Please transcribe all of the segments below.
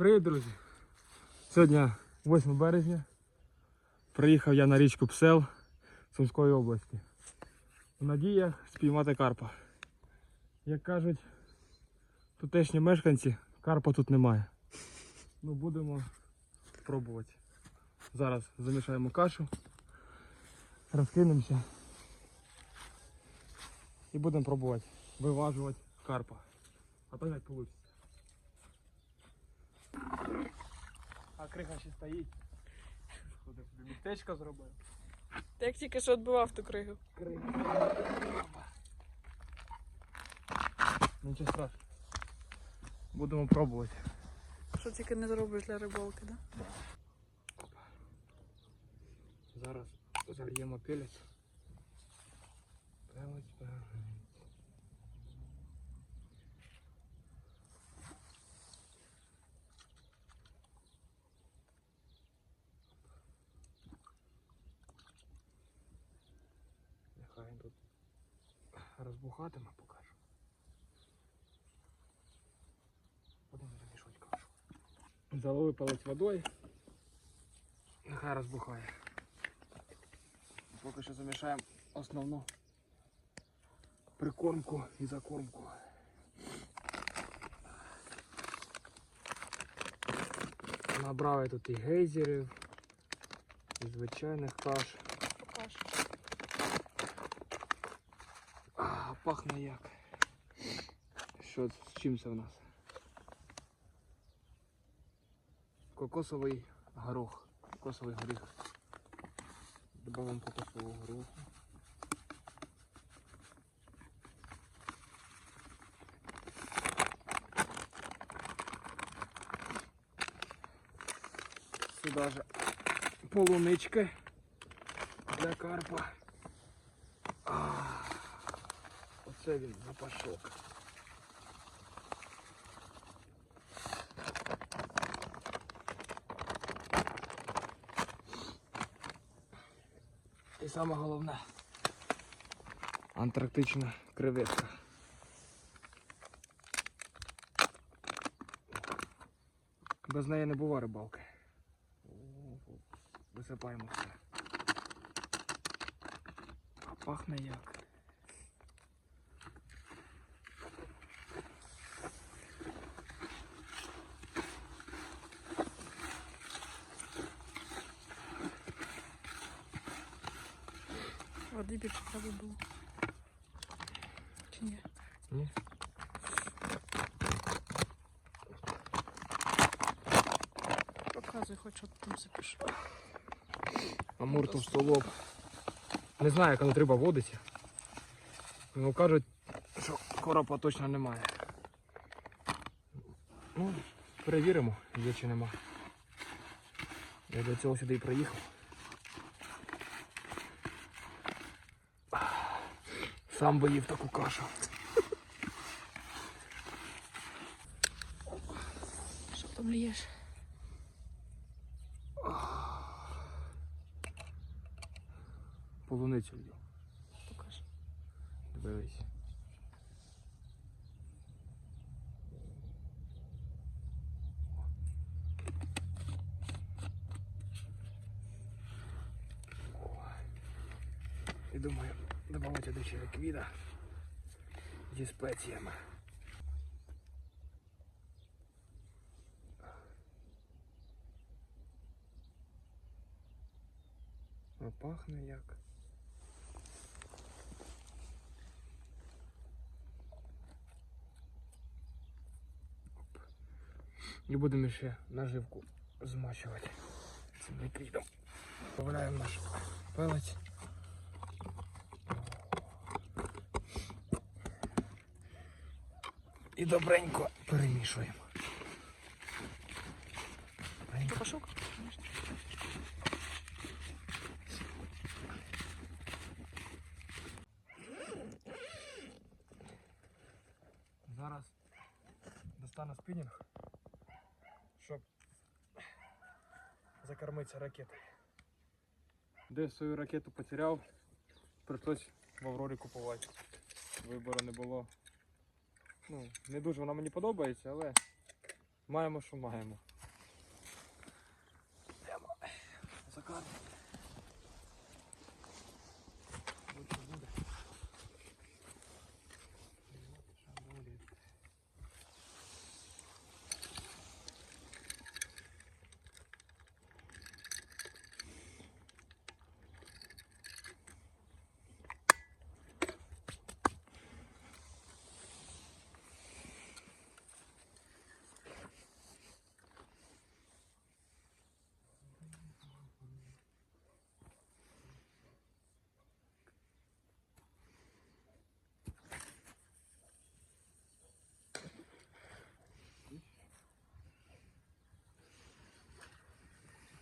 Привіт, друзі! Сьогодні 8 березня. Приїхав я на річку Псел Сумської області. В надіях спіймати карпа. Як кажуть, тутешні мешканці, карпа тут немає. Ну будемо пробувати. Зараз замішаємо кашу, розкинемося і будемо пробувати виважувати карпа. А то як вийде. А крига ще стоїть. Куди собі містечко зробив. Ти як тільки що відбивав ту кригу. Нічого страшного. Будемо пробувати. Що тільки не зробиш для рибалки, да? Зараз зальємо пелець. Пелець, пелець. Нехай він тут розбухатиме покажу. Будемо замішувати кашу. Залили палець водою. Нехай розбухає. Поки що замішаємо основну прикормку і закормку. Набрав я тут і гейзерів, і звичайних каш. Покаж. А, пахне як. Що з чим це в нас? Кокосовий горох. Кокосовий горіх. Добавимо кокосового гороху. Сюда же полунички для карпа. А, Оце він запашок. І саме головне антарктична креветка. Без неї не буває рибалки. Висипаємо все. А пахне як. Води більше треба було. Чи ні? Ні? Показуй, хоч що ти там запишу. Амур товстолоб. Не знаю, як риба водиться. Ну кажуть, що коропа точно немає. Ну, перевіримо, є чи нема. Я для цього сюди і приїхав. Сам би їв таку кашу. Що там лієш? Полуницю лью. Покажи. Дивись. І думаю, додати до зі спеціями. А пахне як. І будемо ще наживку змащувати цим ліквідом. Добавляємо наш пелець. І добренько перемішуємо. Пошук? Зараз достану спінінг, щоб закормитися ракетою. Де свою ракету потеряв, прийшлось в Аврорі купувати. Вибору не було. Ну, Не дуже вона мені подобається, але маємо, що маємо. Йдемо. Закладу.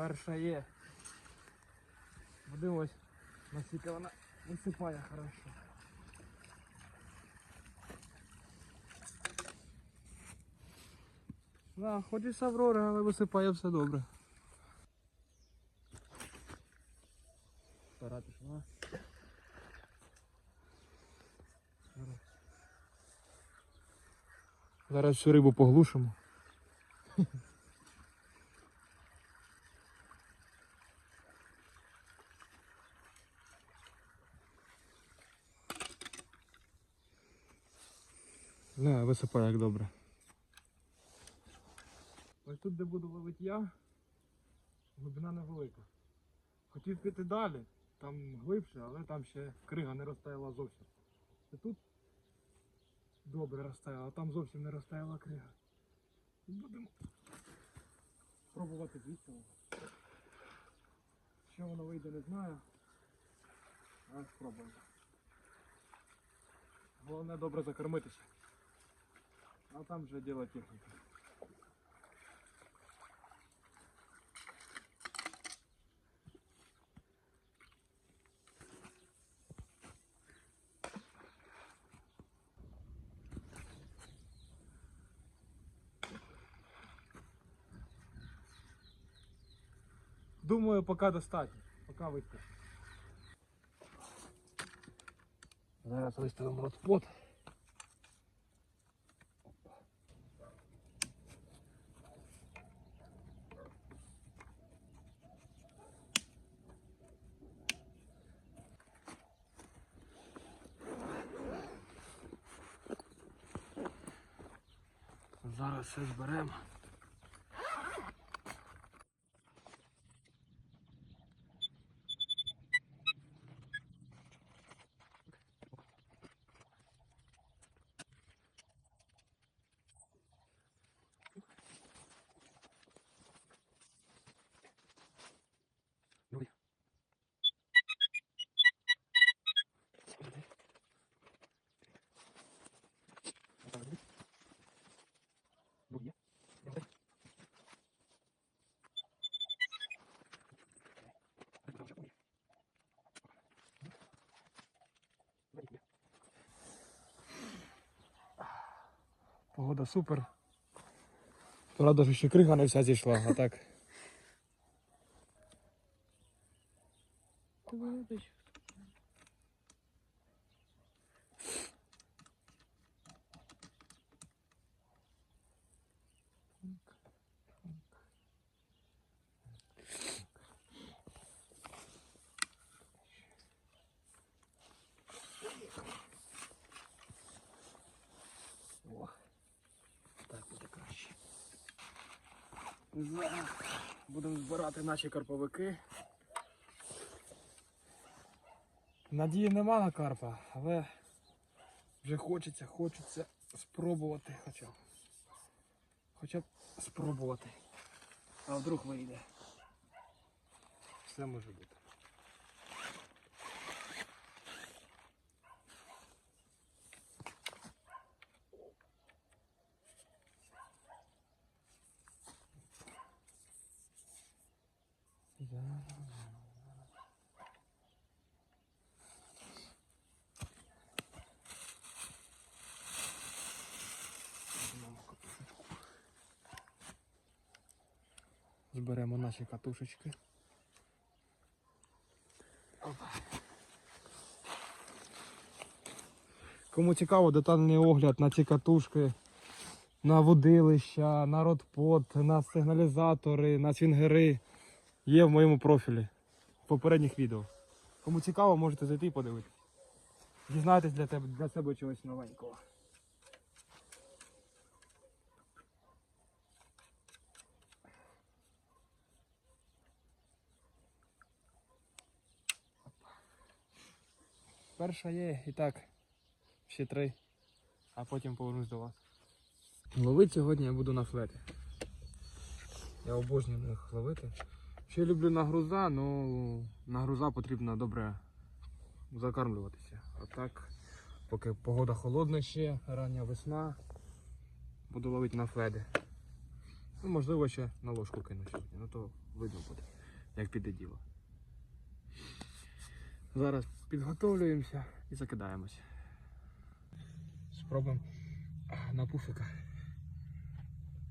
Перша є. Подивимось, наскільки вона висипає хорошо. Да, хоч і з Аврори, але висипає все добре. Старатись, а? Зараз. Зараз всю рибу поглушимо. Не, висипає як добре. Ось тут, де буду ловити я, глибина невелика. Хотів піти далі, там глибше, але там ще крига не розтаяла зовсім. І тут добре розтаяла, а там зовсім не розтаяла крига. Будемо пробувати звідси. Що воно вийде, не знаю. Але спробуємо. Головне добре закормитися. А там вже діло техніки. Думаю, поки достатньо. Поки вистачить. Зараз виставимо ротспот. Зараз все зберемо. Погода супер. Правда, що ще крига не вся зійшла, а так. Будемо збирати наші карповики. Надії нема на карпа, але вже хочеться, хочеться спробувати хоча б. Хоча б спробувати. А вдруг вийде. Все може бути. Зберемо наші катушечки. Кому цікаво, детальний огляд на ці катушки, на водилища, на родпот, на сигналізатори, на свінгери є в моєму профілі в попередніх відео. Кому цікаво, можете зайти і подивитися. Дізнайтесь для, тебе, для себе чогось новенького. Перша є, і так, ще три, а потім повернусь до вас. Ловити сьогодні я буду на флети. Я обожнюю їх ловити. Ще люблю на груза, ну на груза потрібно добре закармлюватися. А так, поки погода холодна ще, рання весна, буду ловити на фледи. Ну, можливо, ще на ложку кину сьогодні. Ну то видно буде, як піде діло. Зараз підготовлюємося і закидаємося. Спробуємо на пуфика.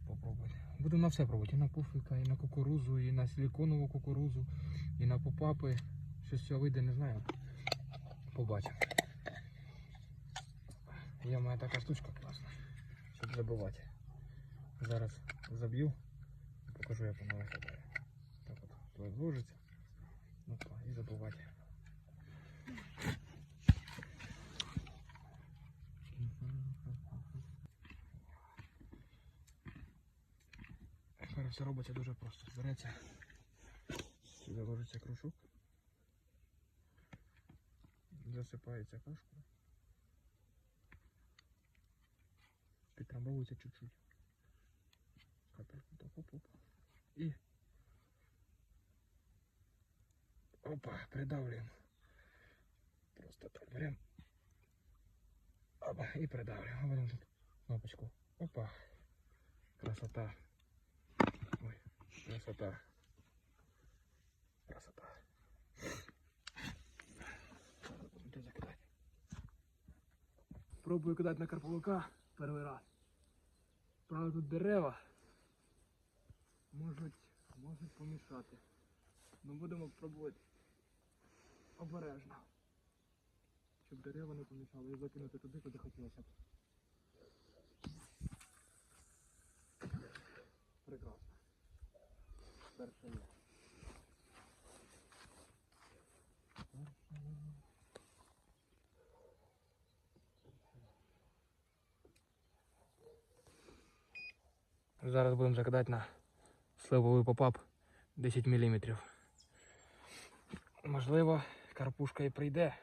Попробувати. Буду на все пробувати. І на пуфика, і на кукурузу, і на силіконову кукурузу, і на попапи. Що з цього вийде, не знаю. Побачимо. Є мене така штучка класна, щоб забивати. Зараз заб'ю і покажу, як воно виглядає. Так от, тут ложиться. Опа, і забивати. Тепер все робиться дуже просто. Береться, сюди ложиться кружок, засипається кашкою, підтрамбовується чуть-чуть. Капельку так оп-оп. І опа, придавлюємо. Просто так беремо. Опа, і придавлюємо. А тут кнопочку. Опа. Красота. Ой, красота. Красота. Де закидати? Пробую кидати на карповика перший раз. Правда, тут дерева можуть, можуть помішати. Ну будемо пробувати обережно. Щоб дерева не помішали і закинути туди, куди хотілося б. Прекрасно. Перше є. Зараз будемо закидати на сливовий попап 10 мм. Можливо, карпушка і прийде.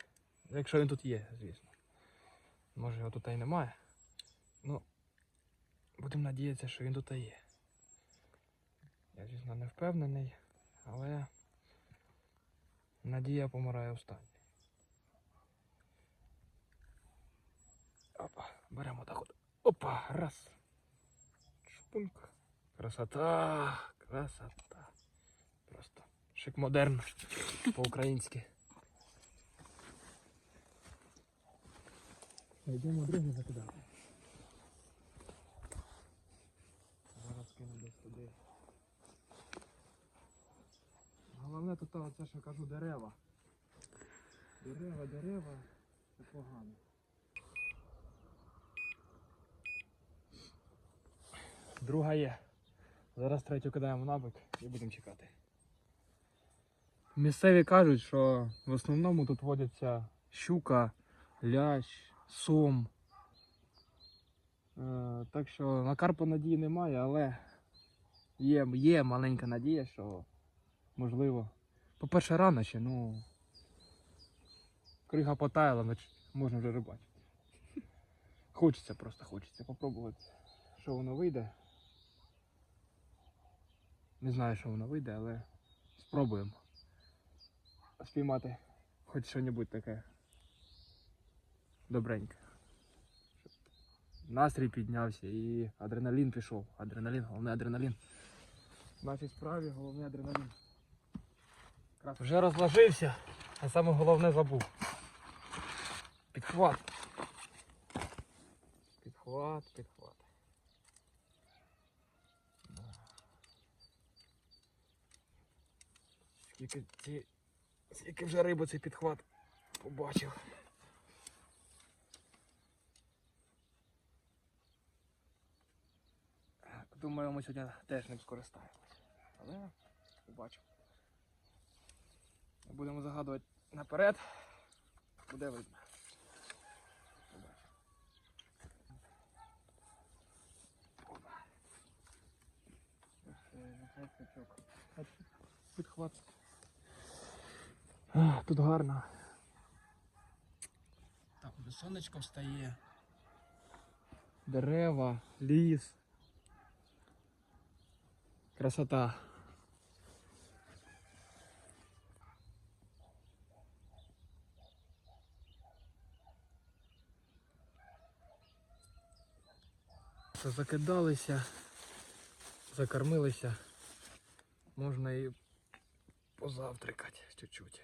Якщо він тут є, звісно. Може його тут і немає. Ну, будемо надіятися, що він тут і є. Я, звісно, не впевнений, але надія помирає останньою. Опа, беремо так от. Опа, раз. Шпуньк. Красота, красота. Просто шик модерн по-українськи. Йдемо другий закидати. Зараз кину десь туди. Головне тут оце, що кажу, дерева. Дерева, дерева, це погано. Друга є. Зараз третю кидаємо на бок і будемо чекати. Місцеві кажуть, що в основному тут водяться щука, лящ, сом. Е, так що на карпа надії немає, але є, є маленька надія, що можливо. По-перше, рано ще, ну. Крига потаяла, можна вже рибачити. Хочеться просто, хочеться попробувати, що воно вийде. Не знаю, що воно вийде, але спробуємо спіймати хоч що-небудь таке добреньке. Щоб Настрій піднявся і адреналін пішов. Адреналін, головне адреналін. В нашій справі головне адреналін. Крас- Вже розложився, а саме головне забув. Підхват. Підхват, підхват. Скільки ці. Скільки вже риби цей підхват побачив. Думаю, ми сьогодні теж ним скористаємось. Але побачимо. Будемо загадувати наперед. Буде видно. Побачимо. Опа. Ось, е, нехай скачок. От Підхват. Тут гарно. Так, вже сонечко встає. Дерева, ліс. Красота. Закидалися. закормилися. Можна і позавтракати чуть-чуть.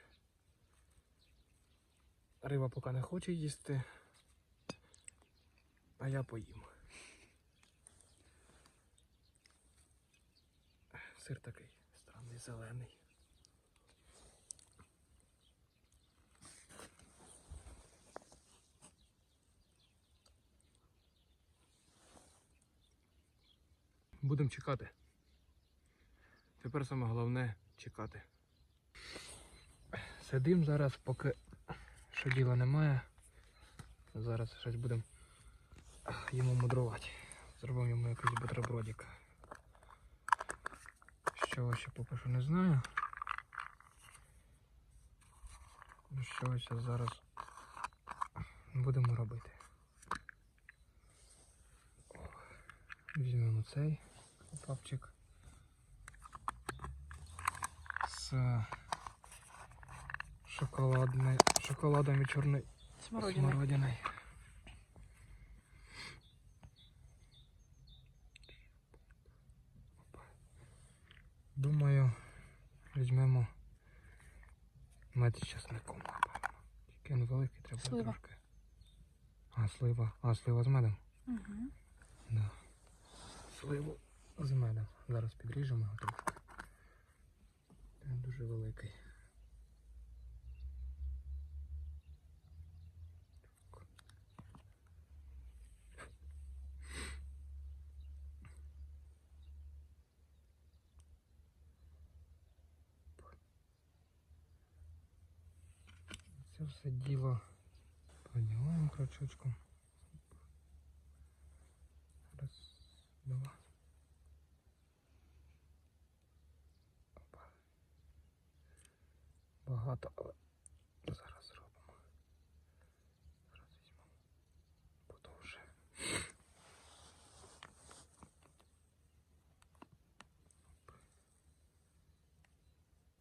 Риба поки не хоче їсти, а я поїм. Сир такий странний, зелений. Будемо чекати. Тепер саме головне чекати. Сидим зараз, поки що діла немає. Зараз щось будемо йому мудрувати. Зробимо йому якийсь бутербродик. Що ще поки що не знаю. Ну що ось зараз будемо робити. Візьмемо цей папчик з шоколадной, шоколадом і чорною смородиною. Думаю, візьмемо мед з чесником, напевно. Тільки він великий, треба Слива. трошки. А, слива. А, слива з медом. Угу. Да. Сливу з медом. Зараз підріжемо його трошки. Він дуже великий. Це все діло поділаємо крачочком. Раз, два. Опа. Багато, але зараз зробимо. Зараз візьмемо. Подовше.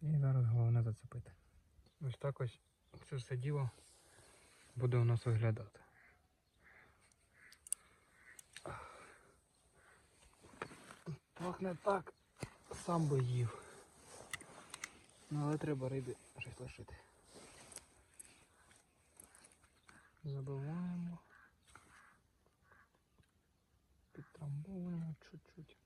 І зараз головне зацепити. Ось так ось це все діло буде у нас виглядати. Пахне так, сам би їв. Ну, але треба рибі щось лишити. Забиваємо. Підтрамбовуємо чуть-чуть.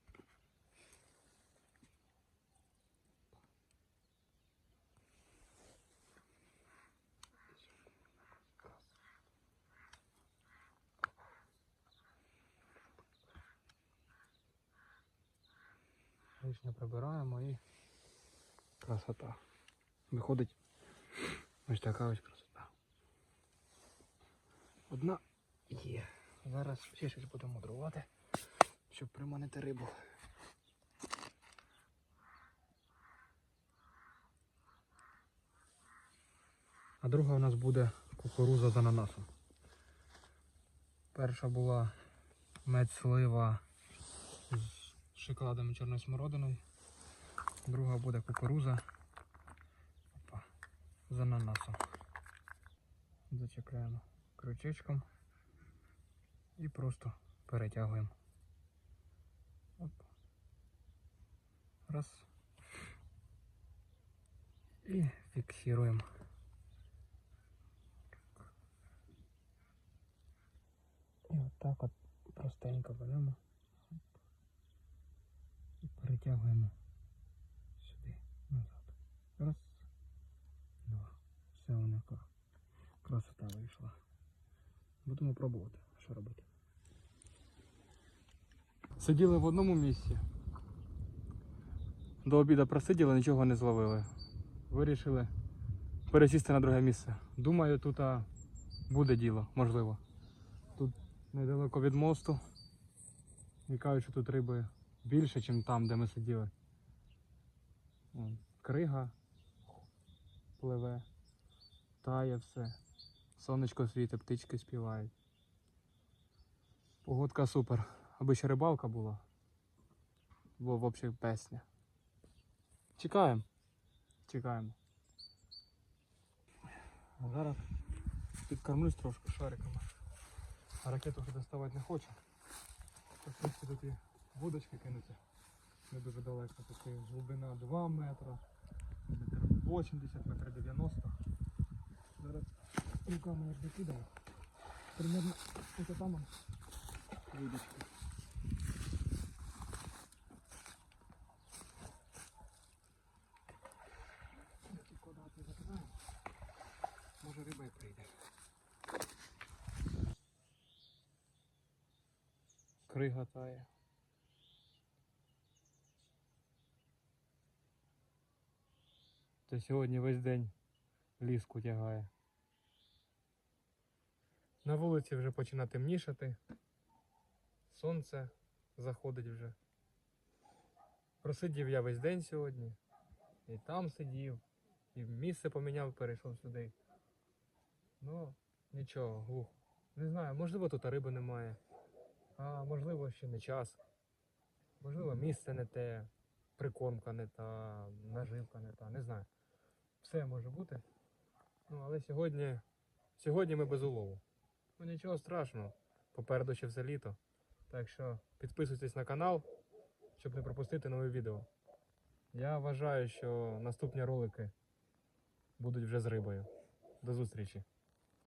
Лишнє прибираємо і красота. Виходить ось така ось красота. Одна є. Зараз ще щось будемо мудрувати, щоб приманити рибу. А друга у нас буде кукуруза з ананасом. Перша була мед слива з шоколадом і чорною смородиною. Друга буде кукуруза Опа. з ананасом. Зачекаємо крючечком і просто перетягуємо. Оп. Раз. І фіксуємо. І отак от простенько беремо. Перетягуємо сюди, назад. Раз, два. Все, вона красота вийшла. Будемо пробувати, що робити. Сиділи в одному місці. До обіду просиділи, нічого не зловили. Вирішили пересісти на друге місце. Думаю, тут а, буде діло, можливо. Тут недалеко від мосту. І кажуть, що тут риби більше, ніж там, де ми сиділи. Крига пливе, тає все. Сонечко світить, птички співають. Погодка супер. Аби ще рибалка була. Бо взагалі песня. Чекаємо. Чекаємо. А зараз підкормлюсь трошки шариками. А ракету вже доставати не хочу. В тут і водочки кинуться. Не дуже далеко. Тобто глибина 2 метра, метр 80, метр 90. Зараз руками аж докидаю. Примерно ось там он вудочка. Ці квадрати закидаємо. Може риба й прийде. Крига тає. То сьогодні весь день ліску тягає. На вулиці вже починає темнішати. Сонце заходить вже. Просидів я весь день сьогодні. І там сидів, і місце поміняв, перейшов сюди. Ну, нічого, глухо. Не знаю, можливо, тут риби немає. А можливо, ще не час. Можливо, місце не те, прикормка не та, наживка не та, не знаю. Все може бути. Ну, але сьогодні, сьогодні ми без улову. Ну нічого страшного. Попереду ще все літо. Так що підписуйтесь на канал, щоб не пропустити нові відео. Я вважаю, що наступні ролики будуть вже з рибою. До зустрічі!